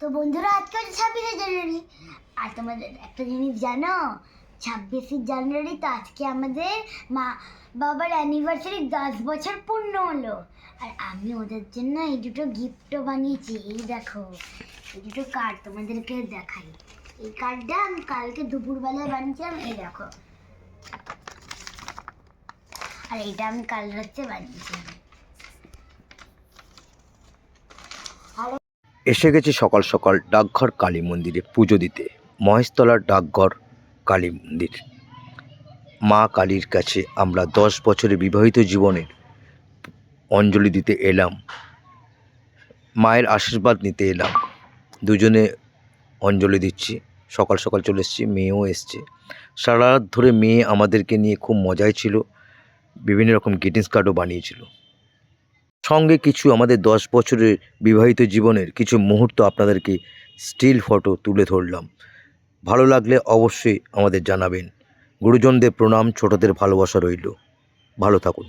তো বন্ধুরা, আজকে হচ্ছে ছাব্বিশে জানুয়ারি। আর তোমাদের একটা জিনিস জানো, ছাব্বিশে জানুয়ারি তো আজকে আমাদের মা বাবার অ্যানিভার্সারি দশ বছর পূর্ণ হলো। আর আমি ওদের জন্য এই দুটো গিফটও বানিয়েছি, এই দেখো, এই দুটো কার্ড তোমাদেরকে দেখাই। এই কার্ডটা আমি কালকে দুপুরবেলায় বানিয়েছিলাম, এই দেখো। আর এটা আমি কাল রাত্রে বানিয়েছিলাম। এসে গেছি সকাল সকাল ডাকঘর কালী মন্দিরে পুজো দিতে। মহেশতলার ডাকঘর কালী মন্দির। মা কালীর কাছে আমরা দশ বছরের বিবাহিত জীবনের অঞ্জলি দিতে এলাম। মায়ের আশীর্বাদ নিতে এলাম। দুজনে অঞ্জলি দিচ্ছি। সকাল সকাল চলে এসেছি, মেয়েও এসছে। সারা রাত ধরে মেয়ে আমাদেরকে নিয়ে খুব মজায় ছিল। বিভিন্ন রকম গ্রিটিংস কার্ডও বানিয়েছিল। সঙ্গে কিছু আমাদের দশ বছরের বিবাহিত জীবনের কিছু মুহূর্ত আপনাদেরকে স্টিল ফটো তুলে ধরলাম। ভালো লাগলে অবশ্যই আমাদের জানাবেন। গুরুজনদের প্রণাম, ছোটদের ভালোবাসা রইল। ভালো থাকুন।